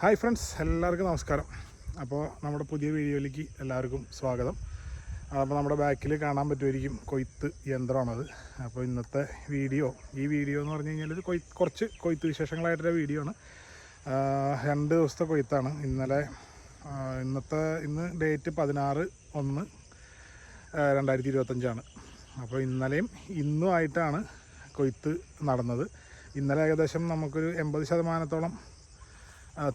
Hi friends എല്ലാവർക്കും നമസ്കാരം. അപ്പോൾ നമ്മുടെ പുതിയ വീഡിയോയിലേക്ക് എല്ലാവർക്കും സ്വാഗതം. അപ്പോൾ നമ്മുടെ ബാക്കിൽ കാണാൻ പറ്റുമായിരിക്കും കൊയ്ത്ത് യന്ത്രമാണത്. അപ്പോൾ ഇന്നത്തെ വീഡിയോ ഈ വീഡിയോ എന്ന് പറഞ്ഞു കഴിഞ്ഞാൽ കൊയ് കുറച്ച് കൊയ്ത്ത് വിശേഷങ്ങളായിട്ടൊരു വീഡിയോ ആണ്. രണ്ട് ദിവസത്തെ കൊയ്ത്താണ്. ഇന്നലെ ഇന്നത്തെ ഇന്ന് ഡേറ്റ് പതിനാറ് ഒന്ന് രണ്ടായിരത്തി ഇരുപത്തഞ്ചാണ്. അപ്പോൾ ഇന്നലെയും ഇന്നുമായിട്ടാണ് കൊയ്ത്ത് നടന്നത്. ഇന്നലെ ഏകദേശം നമുക്കൊരു എൺപത് ശതമാനത്തോളം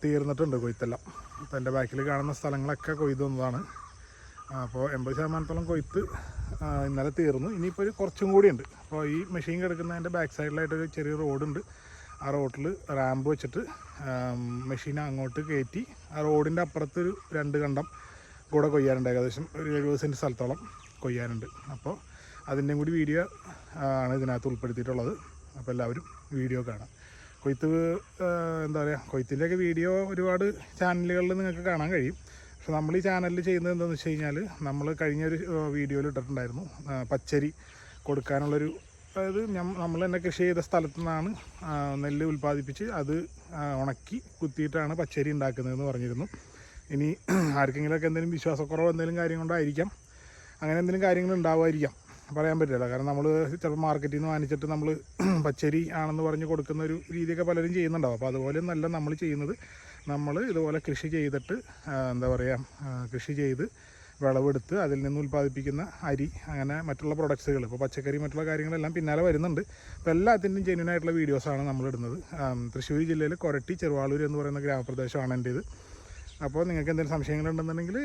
തീർന്നിട്ടുണ്ട് കൊയ്ത്തെല്ലാം. അപ്പോൾ എന്റെ ബാക്കിൽ കാണുന്ന സ്ഥലങ്ങളൊക്കെ കൊയ്ത് വന്നതാണ് അപ്പോൾ എൺപത് ശതമാനത്തോളം കൊയ്ത്ത് ഇന്നലെ തീർന്നു. ഇനിയിപ്പോൾ ഒരു കുറച്ചും കൂടിയുണ്ട്. അപ്പോൾ ഈ മെഷീൻ കിടക്കുന്നതിന്റെ ബാക്ക് സൈഡിലായിട്ടൊരു ചെറിയ റോഡുണ്ട്. ആ റോഡിൽ റാമ്പ് വെച്ചിട്ട് മെഷീൻ അങ്ങോട്ട് കയറ്റി ആ റോഡിന്റെ അപ്പുറത്ത് ഒരു രണ്ട് കണ്ടം കൂടെ കൊയ്യാനുണ്ട്. ഏകദേശം ഒരു എഴുപത് സെന്റ് സ്ഥലത്തോളം കൊയ്യാനുണ്ട്. അപ്പോൾ അതിന്റെയും കൂടി വീഡിയോ ആണ് ഇതിനകത്ത് ഉൾപ്പെടുത്തിയിട്ടുള്ളത്. അപ്പോൾ എല്ലാവരും വീഡിയോ കാണാം. കൊയ്ത്ത് എന്താ പറയുക കൊയ്ത്തിന്റെയൊക്കെ വീഡിയോ ഒരുപാട് ചാനലുകളിൽ നിങ്ങൾക്ക് കാണാൻ കഴിയും. പക്ഷെ നമ്മൾ ഈ ചാനലിൽ ചെയ്യുന്നത് എന്താണെന്ന് വെച്ച് കഴിഞ്ഞാൽ നമ്മൾ കഴിഞ്ഞൊരു വീഡിയോയിൽ ഇട്ടിട്ടുണ്ടായിരുന്നു. പച്ചരി കൊടുക്കാനുള്ളൊരു അതായത് നമ്മൾ തന്നെ കൃഷി ചെയ്ത സ്ഥലത്തു നിന്നാണ് നെല്ല് ഉൽപ്പാദിപ്പിച്ച് അത് ഉണക്കി കുത്തിയിട്ടാണ് പച്ചരി ഉണ്ടാക്കുന്നതെന്ന് പറഞ്ഞിരുന്നു. ഇനി ആർക്കെങ്കിലുമൊക്കെ എന്തെങ്കിലും വിശ്വാസക്കുറവ് എന്തെങ്കിലും കാര്യം കൊണ്ടായിരിക്കാം അങ്ങനെ എന്തെങ്കിലും കാര്യങ്ങൾ ഉണ്ടാവുമായിരിക്കാം. പറയാൻ പറ്റില്ല. കാരണം നമ്മൾ ചിലപ്പോൾ മാർക്കറ്റിൽ നിന്ന് വാങ്ങിച്ചിട്ട് നമ്മൾ പച്ചരി ആണെന്ന് പറഞ്ഞ് കൊടുക്കുന്ന ഒരു രീതിയൊക്കെ പലരും ചെയ്യുന്നുണ്ടാവും. അപ്പോൾ അതുപോലെ നല്ല നമ്മൾ ചെയ്യുന്നത് നമ്മൾ ഇതുപോലെ കൃഷി ചെയ്തിട്ട് എന്താ പറയുക കൃഷി ചെയ്ത് വിളവെടുത്ത് അതിൽ നിന്ന് ഉൽപ്പാദിപ്പിക്കുന്ന അരി അങ്ങനെ മറ്റുള്ള പ്രൊഡക്ട്സുകൾ ഇപ്പോൾ പച്ചക്കറി മറ്റുള്ള കാര്യങ്ങളെല്ലാം പിന്നാലെ വരുന്നുണ്ട്. അപ്പോൾ എല്ലാത്തിന്റെയും ജെന്യൂൻ ആയിട്ടുള്ള വീഡിയോസാണ് നമ്മൾ ഇടുന്നത് തൃശ്ശൂർ ജില്ലയിൽ കൊരട്ടി ചെറുവാളൂർ എന്ന് പറയുന്ന ഗ്രാമപ്രദേശമാണ് എന്റേത് അപ്പോൾ നിങ്ങൾക്ക് എന്തെങ്കിലും സംശയങ്ങളുണ്ടെന്നുണ്ടെങ്കിൽ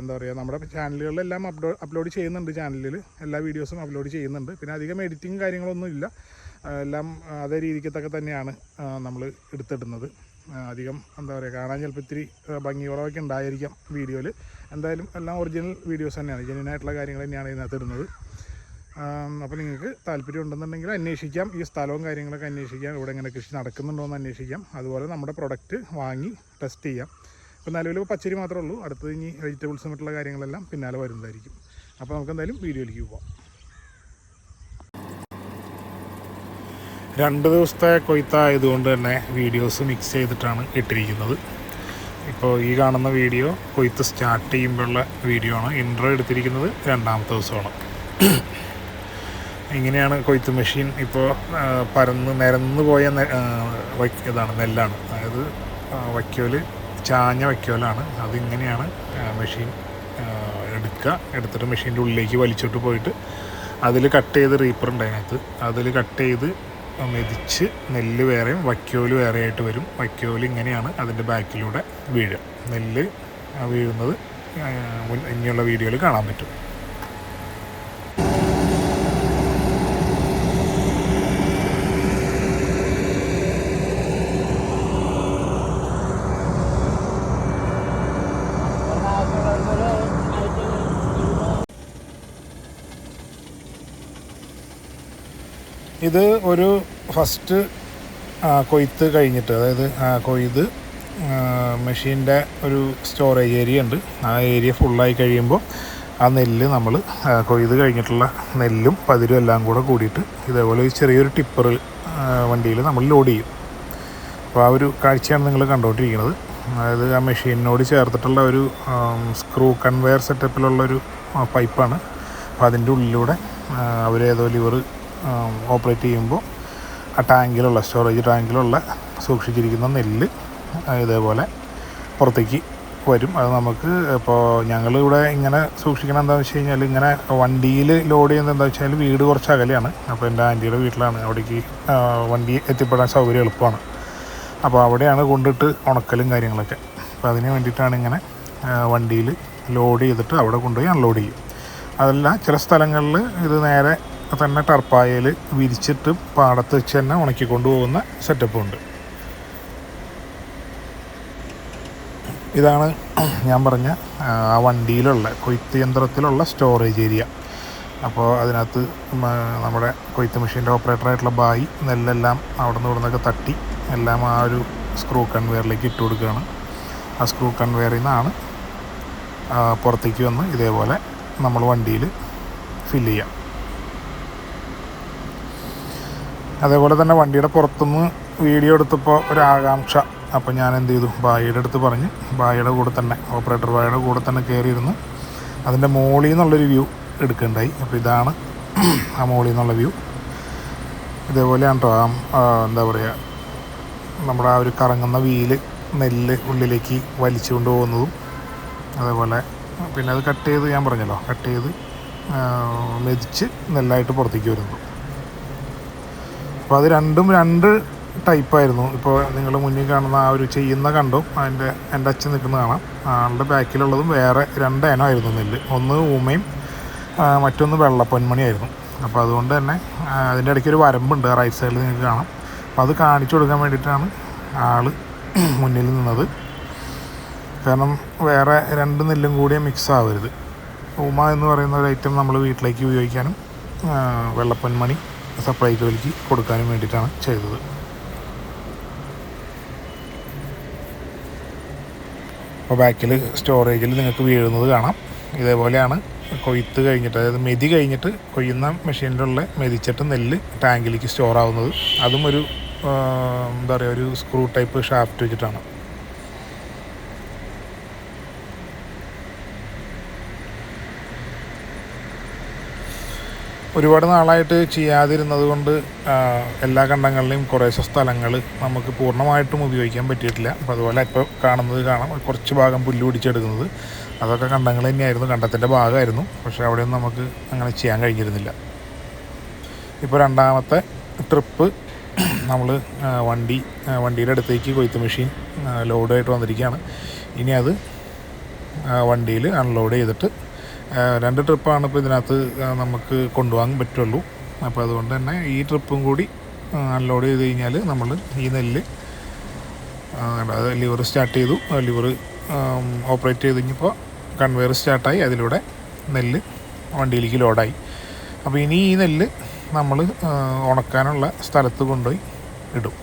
എന്താ പറയുക നമ്മുടെ ചാനലുകളിലെല്ലാം അപ്ലോ അപ്ലോഡ് ചെയ്യുന്നുണ്ട് ചാനലിൽ എല്ലാ വീഡിയോസും അപ്ലോഡ് ചെയ്യുന്നുണ്ട്. പിന്നെ അധികം എഡിറ്റിങ് കാര്യങ്ങളൊന്നും ഇല്ല. എല്ലാം അതേ രീതിക്കത്തൊക്കെ തന്നെയാണ് നമ്മൾ എടുത്തിടുന്നത്. അധികം എന്താ പറയുക കാണാൻ ചിലപ്പോൾ ഇത്തിരി ഭംഗിയോളമൊക്കെ ഉണ്ടായിരിക്കാം വീഡിയോയിൽ എന്തായാലും എല്ലാം ഒറിജിനൽ വീഡിയോസ് തന്നെയാണ്. ജെന്യൂൻ ആയിട്ടുള്ള കാര്യങ്ങൾ തന്നെയാണ് ഇതിനകത്ത് ഇടുന്നത്. അപ്പോൾ നിങ്ങൾക്ക് താല്പര്യം ഉണ്ടെന്നുണ്ടെങ്കിൽ അന്വേഷിക്കാം. ഈ സ്ഥലവും കാര്യങ്ങളൊക്കെ അന്വേഷിക്കാം. ഇവിടെ എങ്ങനെ കൃഷി നടക്കുന്നുണ്ടോ എന്ന് അന്വേഷിക്കാം. അതുപോലെ നമ്മുടെ പ്രൊഡക്റ്റ് വാങ്ങി ടെസ്റ്റ് ചെയ്യാം. ഇപ്പോൾ നിലവിൽ പച്ചരി മാത്രമേ ഉള്ളൂ. അടുത്തത് ഇനി വെജിറ്റബിൾസും മറ്റുള്ള കാര്യങ്ങളെല്ലാം പിന്നാലെ വരുന്നതായിരിക്കും. അപ്പോൾ നമുക്ക് എന്തായാലും വീഡിയോയിലേക്ക് പോവാം. രണ്ട് ദിവസത്തെ കൊയ്ത്തായതുകൊണ്ട് തന്നെ വീഡിയോസ് മിക്സ് ചെയ്തിട്ടാണ് ഇട്ടിരിക്കുന്നത്. ഇപ്പോൾ ഈ കാണുന്ന വീഡിയോ കൊയ്ത്ത് സ്റ്റാർട്ട് ചെയ്യുമ്പോഴുള്ള വീഡിയോ ആണ് ഇൻട്രോ എടുത്തിരിക്കുന്നത് രണ്ടാമത്തെ ദിവസമാണ്. ഇങ്ങനെയാണ് കൊയ്ത്ത് മെഷീൻ ഇപ്പോൾ പരന്ന് നിരന്ന് പോയ ഇതാണ് നെല്ലാണ്. അതായത് ആ, വൈക്കോൽ ചാഞ്ഞ വയ്ക്കലാണ്. അതിങ്ങനെയാണ് മെഷീൻ എടുക്കുക. എടുത്തിട്ട് മെഷീന്റെ ഉള്ളിലേക്ക് വലിച്ചോട്ട് പോയിട്ട് അതിൽ കട്ട് ചെയ്ത് റീപ്പർ ഉണ്ട് അതിനകത്ത്. അതിൽ കട്ട് ചെയ്ത് മെതിച്ച് നെല്ല് വേറെയും വൈക്കോൽ വേറെ ആയിട്ട് വരും. വൈക്കോൽ ഇങ്ങനെയാണ് അതിന്റെ ബാക്കിലൂടെ വീഴുക. നെല്ല് വീഴുന്നത് ഇനിയുള്ള വീഡിയോയിൽ കാണാൻ പറ്റും. ഇത് ഒരു ഫസ്റ്റ് കൊയ്ത്ത് കഴിഞ്ഞിട്ട് അതായത് കൊയ്ത് മെഷീന്റെ ഒരു സ്റ്റോറേജ് ഏരിയ ഉണ്ട്. ആ ഏരിയ ഫുള്ളായി കഴിയുമ്പോൾ ആ നെല്ല് നമ്മൾ കൊയ്ത് കഴിഞ്ഞിട്ടുള്ള നെല്ലും പതിരും എല്ലാം കൂടെ കൂടിയിട്ട് ഇതേപോലെ ഒരു ചെറിയൊരു ടിപ്പർ വണ്ടിയിൽ നമ്മൾ ലോഡ് ചെയ്യും. അപ്പോൾ ആ ഒരു കാഴ്ചയാണ് നിങ്ങൾ കണ്ടുകൊണ്ടിരിക്കുന്നത് അതായത് ആ മെഷീനിനോട് ചേർത്തിട്ടുള്ള ഒരു സ്ക്രൂ കൺവെയർ സെറ്റപ്പിലുള്ളൊരു പൈപ്പാണ് അപ്പോൾ അതിന്റെ ഉള്ളിലൂടെ അവരേതോ ലിവർ ഓപ്പറേറ്റ് ചെയ്യുമ്പോൾ ആ ടാങ്കിലുള്ള സ്റ്റോറേജ് ടാങ്കിലുള്ള സൂക്ഷിച്ചിരിക്കുന്ന നെല്ല് ഇതേപോലെ പുറത്തേക്ക് വരും. അത് നമുക്ക് ഇപ്പോൾ ഞങ്ങളിവിടെ ഇങ്ങനെ സൂക്ഷിക്കണം എന്താണെന്ന് വെച്ച് കഴിഞ്ഞാൽ ഇങ്ങനെ വണ്ടിയിൽ ലോഡ് ചെയ്യുന്നത് എന്താ വെച്ചാൽ വീട് കുറച്ച് അകലെയാണ്. അപ്പോൾ എന്റെ ആന്റിയുടെ വീട്ടിലാണ്. അവിടേക്ക് വണ്ടി എത്തിപ്പെടാൻ സൗകര്യം എളുപ്പമാണ്. അപ്പോൾ അവിടെയാണ് കൊണ്ടിട്ട് ഉണക്കലും കാര്യങ്ങളൊക്കെ. അപ്പോൾ അതിന് വേണ്ടിയിട്ടാണ് ഇങ്ങനെ വണ്ടിയിൽ ലോഡ് ചെയ്തിട്ട് അവിടെ കൊണ്ടുപോയി അൺലോഡ് ചെയ്യും. അതല്ല ചില സ്ഥലങ്ങളിൽ ഇത് നേരെ തന്നെ ടർപ്പായയിൽ വിരിച്ചിട്ട് പാടത്ത് വെച്ച് തന്നെ ഉണക്കിക്കൊണ്ട് പോകുന്ന സെറ്റപ്പുണ്ട് ഇതാണ് ഞാൻ പറഞ്ഞ ആ, വണ്ടിയിലുള്ള കൊയ്ത്ത് യന്ത്രത്തിലുള്ള സ്റ്റോറേജ് ഏരിയ അപ്പോൾ അതിനകത്ത് നമ്മുടെ കൊയ്ത്ത് മെഷീന്റെ ഓപ്പറേറ്ററായിട്ടുള്ള ബായി നെല്ലെല്ലാം അവിടെ നിന്ന് ഇവിടെ നിന്നൊക്കെ തട്ടി എല്ലാം ആ ഒരു സ്ക്രൂ കൺവെയറിലേക്ക് ഇട്ട് കൊടുക്കുകയാണ്. ആ സ്ക്രൂ കൺവെയറിൽ നിന്നാണ് പുറത്തേക്ക് വന്ന് ഇതേപോലെ നമ്മൾ വണ്ടിയിൽ ഫില്ല് ചെയ്യാം. അതേപോലെ തന്നെ വണ്ടിയുടെ പുറത്തുനിന്ന് വീഡിയോ എടുത്തപ്പോൾ ഒരു ആകാംക്ഷ. അപ്പോൾ ഞാൻ എന്ത് ചെയ്തു? ബായിയുടെ അടുത്ത് പറഞ്ഞ്. ബായിയുടെ കൂടെ തന്നെ ഓപ്പറേറ്റർ ബായിയുടെ കൂടെ തന്നെ കയറിയിരുന്ന്. അതിന്റെ മോളിൽ നിന്നുള്ളൊരു വ്യൂ എടുക്കുകയുണ്ടായി അപ്പോൾ ഇതാണ് ആ മോളിൽ നിന്നുള്ള വ്യൂ. ഇതേപോലെയാണ് കേട്ടോ എന്താ പറയുക നമ്മുടെ ആ ഒരു കറങ്ങുന്ന വീൽ നെല്ല് ഉള്ളിലേക്ക് വലിച്ചു കൊണ്ടുപോകുന്നതും അതേപോലെ പിന്നെ അത് കട്ട് ചെയ്ത് ഞാൻ പറഞ്ഞല്ലോ കട്ട് ചെയ്ത് മെതിച്ച് നെല്ലായിട്ട് പുറത്തേക്ക് വരുന്നത്. അപ്പോൾ അത് രണ്ടും രണ്ട് ടൈപ്പായിരുന്നു ഇപ്പോൾ നിങ്ങൾ മുന്നിൽ കാണുന്ന ആ ഒരു ചെയ്യുന്ന കണ്ടു അതിന്റെ എന്റെ അച്ഛൻ നിൽക്കുന്നത് കാണാം. ആളുടെ ബാക്കിലുള്ളതും വേറെ രണ്ട് ഇനമായിരുന്നു നെല്ല്. ഒന്ന് ഊമയും മറ്റൊന്ന് വെള്ളപ്പൊന്മണിയായിരുന്നു അപ്പോൾ അതുകൊണ്ട് തന്നെ അതിന്റെ ഇടയ്ക്ക് ഒരു വരമ്പുണ്ട് റൈറ്റ് സൈഡിൽ നിങ്ങൾക്ക് കാണാം. അപ്പോൾ അത് കാണിച്ചു കൊടുക്കാൻ വേണ്ടിയിട്ടാണ് ആൾ മുന്നിൽ നിന്നത്. കാരണം വേറെ രണ്ട് നെല്ലും കൂടിയേ മിക്സ് ആവരുത്. ഉമ എന്ന് പറയുന്ന ഒരു ഐറ്റം നമ്മൾ വീട്ടിലേക്ക് ഉപയോഗിക്കാനും വെള്ളപ്പൊന്മണി സപ്ലൈക്കോയിലേക്ക് കൊടുക്കാനും വേണ്ടിയിട്ടാണ് ചെയ്തത്. അപ്പോൾ ബാക്കിൽ സ്റ്റോറേജിൽ നിങ്ങൾക്ക് വീഴുന്നത് കാണാം. ഇതേപോലെയാണ് കൊയ്ത്ത് കഴിഞ്ഞിട്ട് അതായത് മെതി കഴിഞ്ഞിട്ട് കൊയ്യുന്ന മെഷീനിലുള്ള മെതിച്ചിട്ട് നെല്ല് ടാങ്കിലേക്ക് സ്റ്റോർ ആവുന്നത്. അതും ഒരു എന്താ പറയുക ഒരു സ്ക്രൂ ടൈപ്പ് ഷാഫ്റ്റ് വെച്ചിട്ടാണ്. ഒരുപാട് നാളായിട്ട് ചെയ്യാതിരുന്നത് കൊണ്ട് എല്ലാ കണ്ടങ്ങളിലെയും കുറേശ്ശെ സ്ഥലങ്ങൾ നമുക്ക് പൂർണമായിട്ടും ഉപയോഗിക്കാൻ പറ്റിയിട്ടില്ല. അപ്പോൾ അതുപോലെ ഇപ്പോൾ കാണുന്നത് കാണാം. കുറച്ച് ഭാഗം പുല്ല് പിടിച്ചെടുക്കുന്നത്. അതൊക്കെ കണ്ടങ്ങൾ തന്നെയായിരുന്നു. കണ്ടത്തിന്റെ ഭാഗമായിരുന്നു. പക്ഷേ അവിടെയൊന്നും നമുക്ക് അങ്ങനെ ചെയ്യാൻ കഴിഞ്ഞിരുന്നില്ല. ഇപ്പോൾ രണ്ടാമത്തെ ട്രിപ്പ് നമ്മൾ വണ്ടി വണ്ടിയുടെ അടുത്തേക്ക് കൊയ്ത്ത് മെഷീൻ ലോഡായിട്ട് വന്നിരിക്കുകയാണ്. ഇനി അത് വണ്ടിയിൽ അൺലോഡ് ചെയ്തിട്ട് രണ്ട് ട്രിപ്പാണ് ഇപ്പോൾ ഇതിനകത്ത് നമുക്ക് കൊണ്ടുപോകാൻ പറ്റുള്ളൂ. അപ്പോൾ അതുകൊണ്ട് തന്നെ ഈ ട്രിപ്പും കൂടി അൺലോഡ് ചെയ്ത് കഴിഞ്ഞാൽ നമ്മൾ ഈ നെല്ല് ലിവർ സ്റ്റാർട്ട് ചെയ്തു. ലിവർ ഓപ്പറേറ്റ് ചെയ്ത് കഴിഞ്ഞപ്പോൾ കൺവെയർ സ്റ്റാർട്ടായി. അതിലൂടെ നെല്ല് വണ്ടിയിലേക്ക് ലോഡായി. അപ്പോൾ ഇനി ഈ നെല്ല് നമ്മൾ ഉണക്കാനുള്ള സ്ഥലത്ത് കൊണ്ടുപോയി ഇടും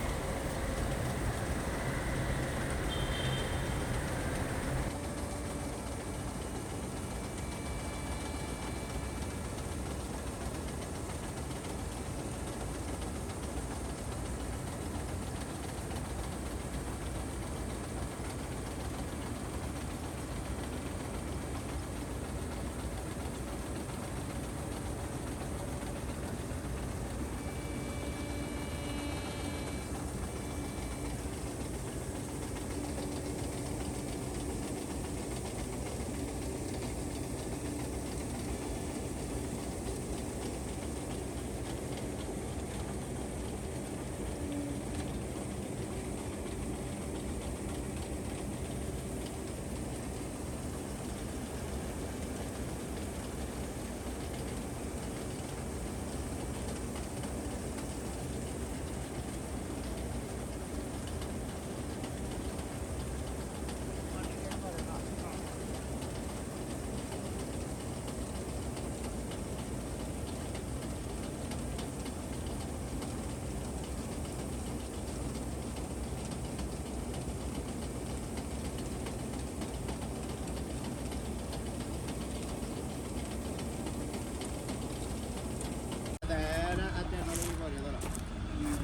നേരെ ആ ചേട്ടനോട് പോയതാണ്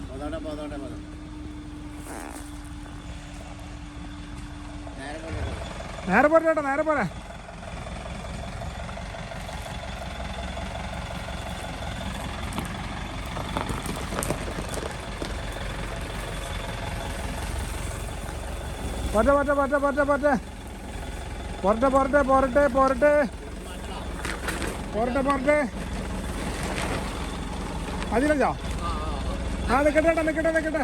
പോതാട്ടെ പോതാട്ടെ പോതാ നേരെ പോകാം നേരെ പോരെ ചേട്ടാ നേരെ പോരെ. പോട്ടെ പോട്ടെ പോട്ടെ പോട്ടെ പോട്ടെ. പോരട്ടെ പോരട്ടെ പോരട്ടെ പോരട്ടെ പോരട്ടെ പോരട്ടെ അതിലോ? ആ നിൽക്കട്ടെ നിൽക്കട്ടെ നിൽക്കട്ടെ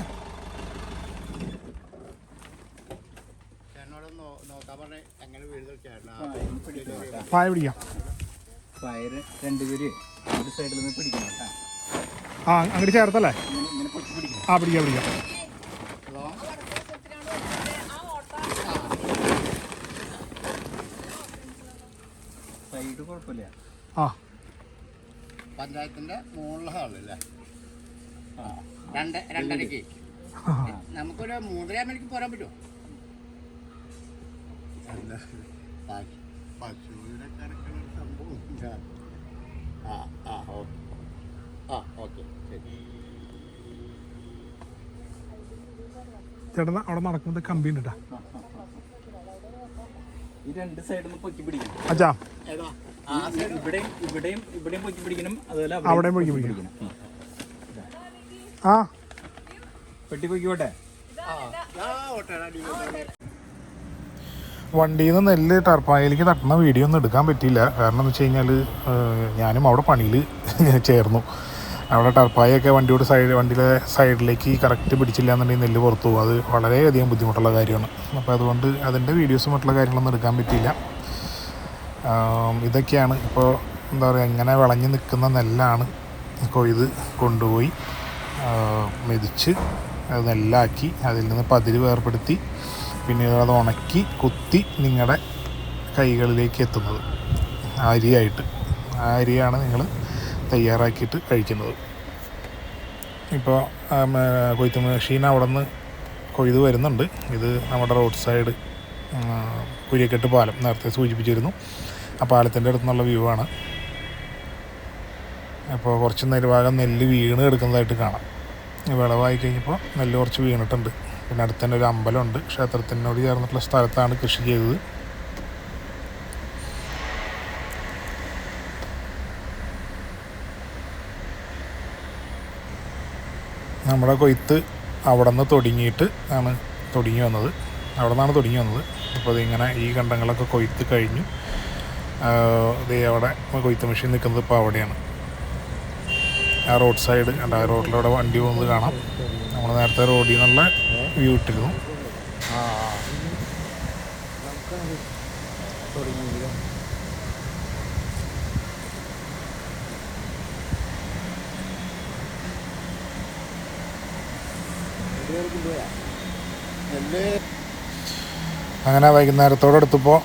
പായ പിടിക്കാം. രണ്ടുപേര് ഒരു സൈഡിൽ നിന്ന് പിടിക്കണം കേട്ടാ. ആ അങ്ങോട്ട് ചേർത്തല്ലേ? ആ പിടിക്കാം പിടിക്കാം. സൈഡ് കുഴപ്പമില്ല. ആ. പഞ്ചായത്തിന്റെ മുകളിലെ ഹാളല്ലേ രണ്ട് രണ്ടരക്ക് നമുക്കൊരു മൂന്നര മണിക്ക് പോരാൻ പറ്റുമോ? പശുവിനെ കറക്കുന്ന ഒരു സംഭവം. ആ ആ ഓക്കെ ആ ഓക്കെ ശരി. ചേട്ടൻ അവിടെ നടക്കുന്നത് കമ്പി ഉണ്ട് ഈ രണ്ട് സൈഡിൽ നിന്ന് പൊക്കി പിടിക്കണം അച്ഛാ. ആ സൈഡ് ഇവിടെയും ഇവിടെയും ഇവിടെയും പൊക്കി പിടിക്കണം. അതുപോലെ അവിടെയും പൊക്കി പിടിക്കണം. ആ. പെട്ടി പൊക്കിക്കോട്ടെ? വണ്ടിയിൽ നിന്ന് നെല്ല് ടർപ്പായിലേക്ക് തട്ടുന്ന വീഡിയോ ഒന്നും എടുക്കാൻ പറ്റിയില്ല. കാരണം എന്ന് വെച്ച് കഴിഞ്ഞാൽ ഞാനും അവിടെ പണിയിൽ ചേർന്നു. അവിടെ ടർപ്പായൊക്കെ വണ്ടിയുടെ സൈഡ് വണ്ടിയുടെ സൈഡിലേക്ക് കറക്റ്റ് പിടിച്ചില്ല എന്നുണ്ടെങ്കിൽ നെല്ല് പുറത്തു പോകും. അത് വളരെയധികം ബുദ്ധിമുട്ടുള്ള കാര്യമാണ്. അപ്പോൾ അതുകൊണ്ട് അതിന്റെ വീഡിയോസ് മറ്റുള്ള കാര്യങ്ങളൊന്നും എടുക്കാൻ പറ്റിയില്ല. ഇതൊക്കെയാണ്. ഇപ്പോൾ എന്താ പറയുക ഇങ്ങനെ വിളഞ്ഞു നിൽക്കുന്ന നെല്ലാണ് കൊയ്ത് കൊണ്ടുപോയി മെതിച്ച് അത് നെല്ലാക്കി അതിൽ നിന്ന് പതിര് വേർപ്പെടുത്തി പിന്നീട് അത് ഉണക്കി കുത്തി നിങ്ങളുടെ കൈകളിലേക്ക് എത്തുന്നത്. അരിയായിട്ട്. ആ അരിയാണ് നിങ്ങൾ തയ്യാറാക്കിയിട്ട് കഴിക്കുന്നത്. ഇപ്പോൾ കൊയ്ത്ത് മെഷീൻ അവിടെ നിന്ന് കൊയ്ത് വരുന്നുണ്ട്. ഇത് നമ്മുടെ റോഡ് സൈഡ് കുരിയക്കെട്ട് പാലം നേരത്തെ സൂചിപ്പിച്ചിരുന്നു. ആ പാലത്തിന്റെ അടുത്തുനിന്നുള്ള വ്യൂ ആണ്. അപ്പോൾ കുറച്ച് നെൽഭാഗം നെല്ല് വീണ് എടുക്കുന്നതായിട്ട് കാണാം. വിളവായി കഴിഞ്ഞപ്പോൾ നെല്ല് കുറച്ച് വീണിട്ടുണ്ട്. പിന്നെ അടുത്ത് തന്നെ ഒരു അമ്പലമുണ്ട്. ക്ഷേത്രത്തിനോട് ചേർന്നിട്ടുള്ള സ്ഥലത്താണ് കൃഷി ചെയ്തത്. നമ്മുടെ കൊയ്ത്ത് അവിടെ നിന്ന് തുടങ്ങിയിട്ട് ആണ് തുടങ്ങി വന്നത്. അവിടെ നിന്നാണ് തുടങ്ങി വന്നത്. അപ്പോൾ അതിങ്ങനെ ഈ കണ്ടങ്ങളൊക്കെ കൊയ്ത്ത് കഴിഞ്ഞു. ഇതേ അവിടെ കൊയ്ത്ത് മെഷീൻ നിൽക്കുന്നത് ഇപ്പോൾ അവിടെയാണ്. ആ റോഡ് സൈഡ് കണ്ട റോഡിലൂടെ വണ്ടി പോകുന്നത് കാണാം. നമ്മൾ നേരത്തെ റോഡിൽ നിന്നുള്ള ഇട്ടിരുന്നു അങ്ങനെ വൈകുന്നേരത്തോടടുത്തപ്പോൾ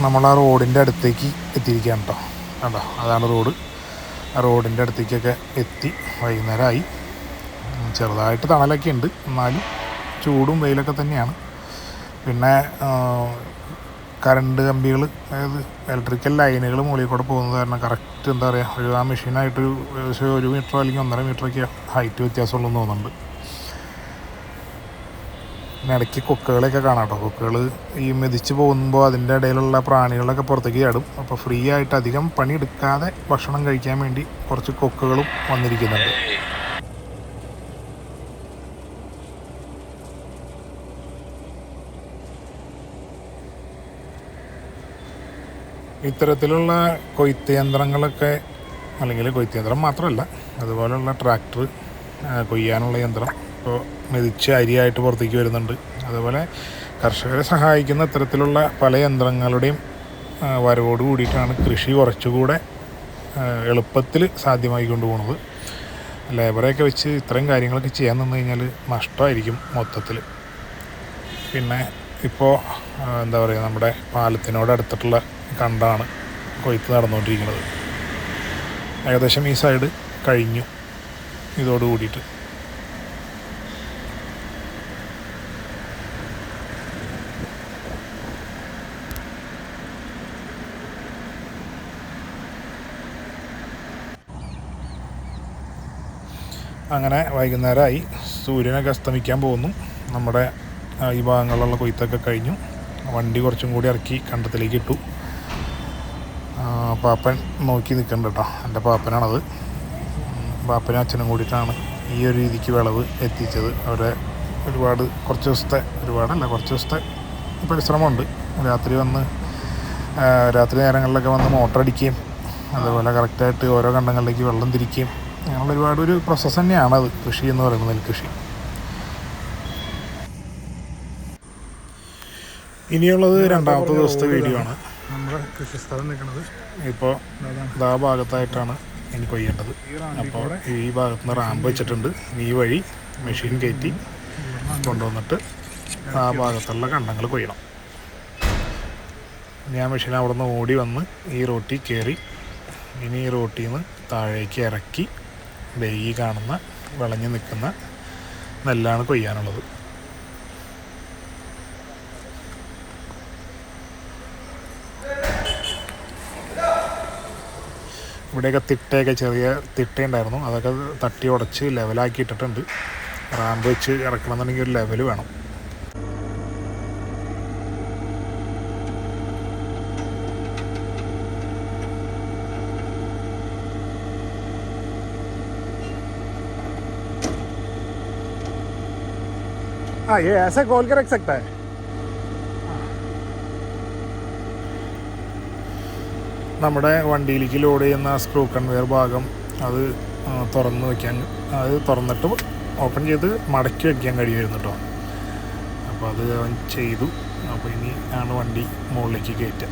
നമ്മൾ ആ റോഡിന്റെ അടുത്തേക്ക് എത്തിയിരിക്കുകയാണ് കേട്ടോ കണ്ടോ? അതാണ് റോഡ്. ആ റോഡിന്റെ അടുത്തേക്കൊക്കെ എത്തി വൈകുന്നേരമായി ചെറുതായിട്ട് തണലൊക്കെ ഉണ്ട് എന്നാലും ചൂടും വെയിലൊക്കെ തന്നെയാണ്. പിന്നെ കറണ്ട് കമ്പികൾ അതായത് ഇലക്ട്രിക്കൽ ലൈനുകൾ മുകളിൽ കൂടെ പോകുന്നത് കാരണം കറക്റ്റ് എന്താ പറയുക ഒരു ആ മെഷീനായിട്ടൊരു ഒരു മീറ്റർ അല്ലെങ്കിൽ ഒന്നര മീറ്ററൊക്കെ ഹൈറ്റ് വ്യത്യാസമുള്ളതെന്ന് തോന്നുന്നുണ്ട്. പിന്നെ ഇടയ്ക്ക് കൊക്കുകളെയൊക്കെ കാണാം കേട്ടോ. കൊക്കുകൾ ഈ മെതിച്ച് പോകുമ്പോൾ അതിന്റെ ഇടയിലുള്ള പ്രാണികളൊക്കെ പുറത്തേക്ക് ചാടും. അപ്പോൾ ഫ്രീ ആയിട്ട് അധികം പണിയെടുക്കാതെ ഭക്ഷണം കഴിക്കാൻ വേണ്ടി കുറച്ച് കൊക്കുകളും വന്നിരിക്കുന്നുണ്ട്. ഇത്തരത്തിലുള്ള കൊയ്ത്ത് യന്ത്രങ്ങളൊക്കെ അല്ലെങ്കിൽ കൊയ്ത്ത് യന്ത്രം മാത്രമല്ല അതുപോലെയുള്ള ട്രാക്ടർ കൊയ്യാനുള്ള യന്ത്രം ഇപ്പോൾ മെതിച്ച് അരിയായിട്ട് പുറത്തേക്ക് വരുന്നുണ്ട്. അതുപോലെ കർഷകരെ സഹായിക്കുന്ന ഇത്തരത്തിലുള്ള പല യന്ത്രങ്ങളുടെയും വരവോട് കൂടിയിട്ടാണ് കൃഷി കുറച്ചുകൂടെ എളുപ്പത്തിൽ സാധ്യമായി കൊണ്ടുപോകുന്നത്. ലേബറെയൊക്കെ വെച്ച് ഇത്രയും കാര്യങ്ങളൊക്കെ ചെയ്യാൻ നിന്ന് കഴിഞ്ഞാൽ നഷ്ടമായിരിക്കും മൊത്തത്തിൽ. പിന്നെ ഇപ്പോൾ എന്താ പറയുക നമ്മുടെ പാലത്തിനോട് അടുത്തിട്ടുള്ള കണ്ടാണ് കൊയ്ത്ത് നടന്നുകൊണ്ടിരിക്കുന്നത്. ഏകദേശം ഈ സൈഡ് കഴിഞ്ഞു. ഇതോട് കൂടിയിട്ട്. അങ്ങനെ വൈകുന്നേരമായി സൂര്യനൊക്കെ അസ്തമിക്കാൻ പോകുന്നു. നമ്മുടെ ഈ ഭാഗങ്ങളിലുള്ള കൊയ്ത്തൊക്കെ കഴിഞ്ഞു. വണ്ടി കുറച്ചും കൂടി ഇറക്കി കണ്ടത്തിലേക്ക് ഇട്ടു. പാപ്പൻ നോക്കി നിൽക്കുന്നുണ്ട് കേട്ടോ എന്റെ പാപ്പനാണത്. പാപ്പനും അച്ഛനും കൂടിയിട്ടാണ് ഈ ഒരു രീതിക്ക് വിളവ് എത്തിച്ചത്. അവരെ ഒരുപാട് കുറച്ച് ദിവസത്തെ ഒരുപാടല്ല കുറച്ച് ദിവസത്തെ പരിശ്രമമുണ്ട്. രാത്രി വന്ന് രാത്രി നേരങ്ങളിലൊക്കെ വന്ന് മോട്ടർ അടിക്കുകയും അതുപോലെ കറക്റ്റായിട്ട് ഓരോ കണ്ടങ്ങളിലേക്ക് വെള്ളം തിരിക്കുകയും അങ്ങനെയുള്ള ഒരുപാട് ഒരു പ്രോസസ്സ് തന്നെയാണ് അത് കൃഷി എന്ന് പറയുന്നത് നെൽകൃഷി. ഇനിയുള്ളത് രണ്ടാമത്തെ ദിവസത്തെ വീഡിയോ ആണ്. നമ്മുടെ കൃഷി സ്ഥലം നിൽക്കുന്നത് ഇപ്പോൾ ആ ഭാഗത്തായിട്ടാണ് ഇനി കൊയ്യേണ്ടത്. അപ്പോൾ ഈ ഭാഗത്ത് നിന്ന് റാമ്പ് വെച്ചിട്ടുണ്ട്. ഈ വഴി മെഷീൻ കയറ്റി കൊണ്ടുവന്നിട്ട് ആ ഭാഗത്തുള്ള കണ്ടങ്ങൾ കൊയ്യണം. ഞാൻ മെഷീൻ അവിടെ നിന്ന് ഓടി വന്ന് ഈ റോട്ടി കയറി ഇനി ഈ റോട്ടിൽ നിന്ന് താഴേക്ക് ഇറക്കി ഈ കാണുന്ന വിളഞ്ഞു നിൽക്കുന്ന നെല്ലാണ് കൊയ്യാനുള്ളത്. ഇവിടെയൊക്കെ തിട്ടയൊക്കെ ചെറിയ തിട്ടയുണ്ടായിരുന്നു. അതൊക്കെ തട്ടി ഉടച്ച് ലെവലാക്കി ഇട്ടിട്ടുണ്ട് റാമ്പ് വെച്ച് ഇറക്കണമെന്നുണ്ടെങ്കിൽ ഒരു ലെവൽ വേണം. ആ ഏ ऐसा എ कर रख सकता है നമ്മുടെ വണ്ടിയിലേക്ക് ലോഡ് ചെയ്യുന്ന സ്ക്രൂ കൺവെയർ ഭാഗം അത് തുറന്ന് വയ്ക്കാൻ അത് തുറന്നിട്ട് ഓപ്പൺ ചെയ്ത് മടക്കി വയ്ക്കാൻ കഴിയുമായിരുന്നു കേട്ടോ അപ്പോൾ അത് അവൻ ചെയ്തു. അപ്പോൾ ഇനി ആണ് വണ്ടി മുകളിലേക്ക് കയറ്റുക.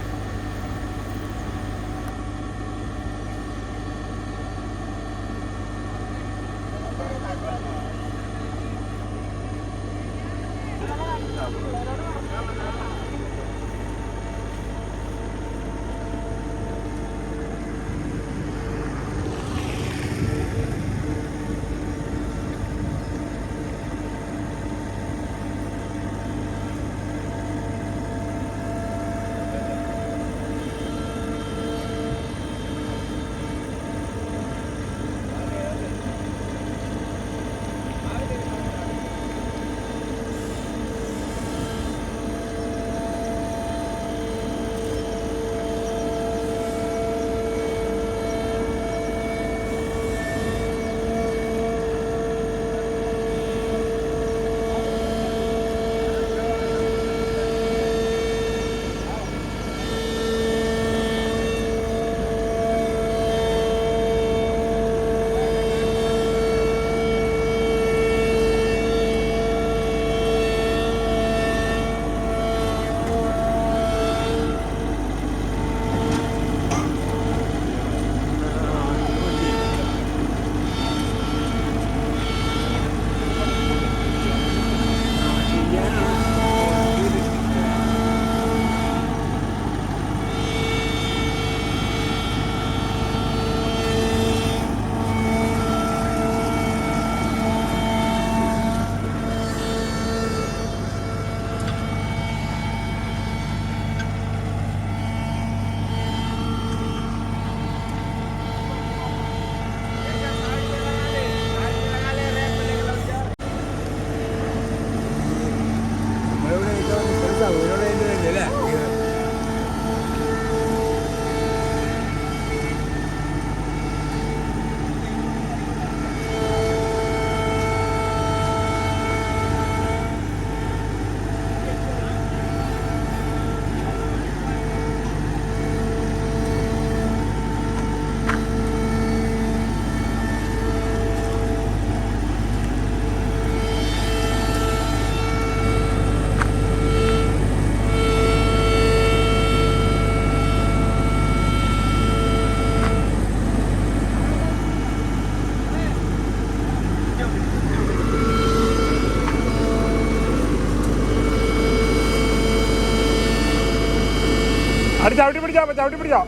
പിടിച്ചോ പിടിച്ചോ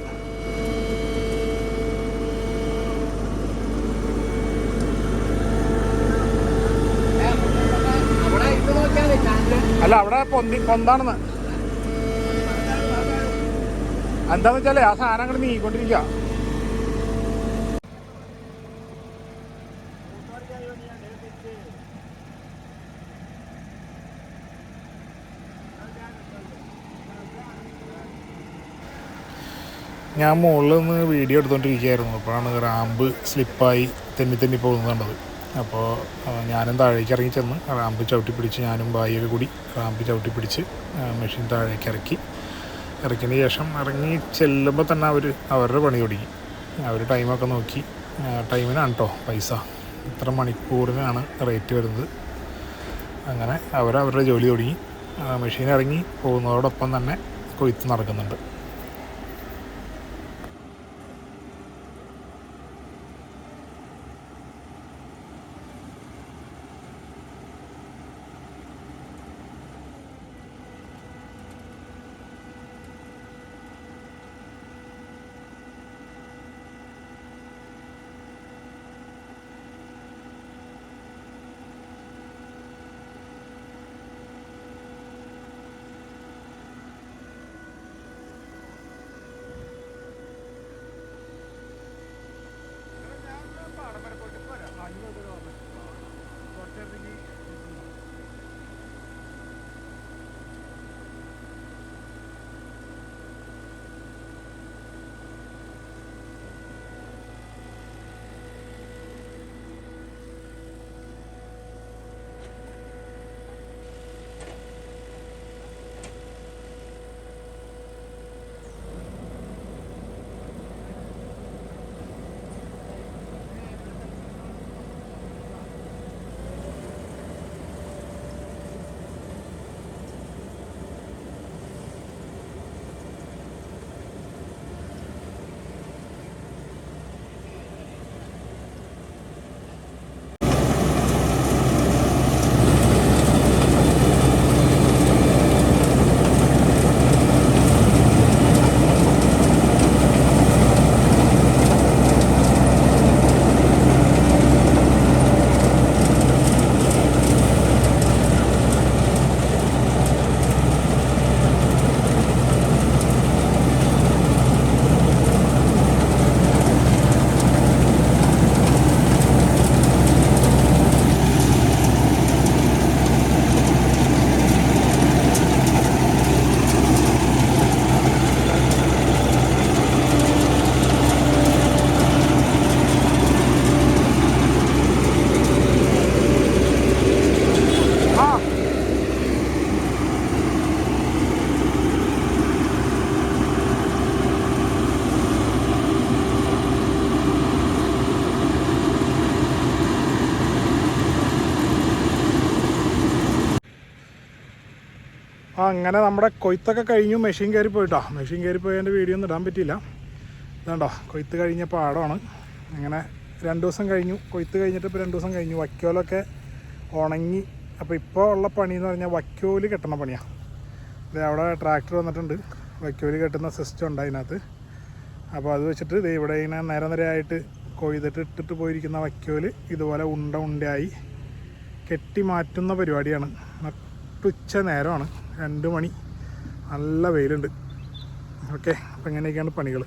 അവിടെ ചാനൽ അല്ല അവിടെ പൊന്തി പൊന്താണെന്ന്. എന്താന്ന് വെച്ചാലേ ആ സാധനം അങ്ങോട്ട് നീങ്ങിക്കൊണ്ടിരിക്കുക ഞാൻ മുകളിൽ നിന്ന് വീഡിയോ എടുത്തുകൊണ്ടിരിക്കുകയായിരുന്നു അപ്പോഴാണ് റാമ്പ് സ്ലിപ്പായി തെന്നി തെന്നി പോകുന്നത് കണ്ടത്. അപ്പോൾ ഞാനും താഴേക്ക് ഇറങ്ങി ചെന്ന് റാമ്പ് ചവിട്ടി പിടിച്ച് ഞാനും ബായിയൊക്കെ കൂടി റാമ്പ് ചവിട്ടി പിടിച്ച് മെഷീൻ താഴേക്ക് ഇറക്കി. ഇറക്കിയതിന് ശേഷം ഇറങ്ങി ചെല്ലുമ്പോൾ തന്നെ അവർ അവരുടെ പണി തുടങ്ങി. അവർ ടൈമൊക്കെ നോക്കി. ടൈമിനാണ് കേട്ടോ പൈസ. ഇത്ര മണിക്കൂറിനാണ് റേറ്റ് വരുന്നത്. അങ്ങനെ അവർ അവരുടെ ജോലി തുടങ്ങി. മെഷീൻ ഇറങ്ങി പോകുന്നതോടൊപ്പം തന്നെ കൊയ്ത്ത് നടക്കുന്നുണ്ട്. അങ്ങനെ നമ്മുടെ കൊയ്ത്തൊക്കെ കഴിഞ്ഞു മെഷീൻ കയറി പോയിട്ടോ. മെഷീൻ കയറി പോയതിന്റെ വീഡിയോ ഒന്നും ഇടാൻ പറ്റിയില്ല. ഇതുണ്ടോ കൊയ്ത്ത് കഴിഞ്ഞ പാടമാണ് അങ്ങനെ രണ്ട് ദിവസം കഴിഞ്ഞു കൊയ്ത്ത് കഴിഞ്ഞിട്ട് ഇപ്പോൾ രണ്ട് ദിവസം കഴിഞ്ഞു. വക്കോലൊക്കെ ഉണങ്ങി. അപ്പോൾ ഇപ്പോൾ ഉള്ള പണി എന്ന് പറഞ്ഞാൽ വൈക്കോൽ കെട്ടണ പണിയാണ് ഇത് അവിടെ ട്രാക്ടർ വന്നിട്ടുണ്ട്. വൈക്കോൽ കെട്ടുന്ന സിസ്റ്റം ഉണ്ട് അതിനകത്ത്. അപ്പോൾ അത് വെച്ചിട്ട് ഇത് ഇവിടെ ഇങ്ങനെ നിര നിരയായിട്ട് കൊയ്തിട്ട് ഇട്ടിട്ട് പോയിരിക്കുന്ന വൈക്കോൽ ഇതുപോലെ ഉണ്ട ഉണ്ടയായി കെട്ടി മാറ്റുന്ന പരിപാടിയാണ്. നട്ടുച്ച നേരമാണ്. രണ്ട് മണി. നല്ല വെയിലുണ്ട്. ഓക്കെ അപ്പം ഇങ്ങനെയൊക്കെയാണ് പണികൾ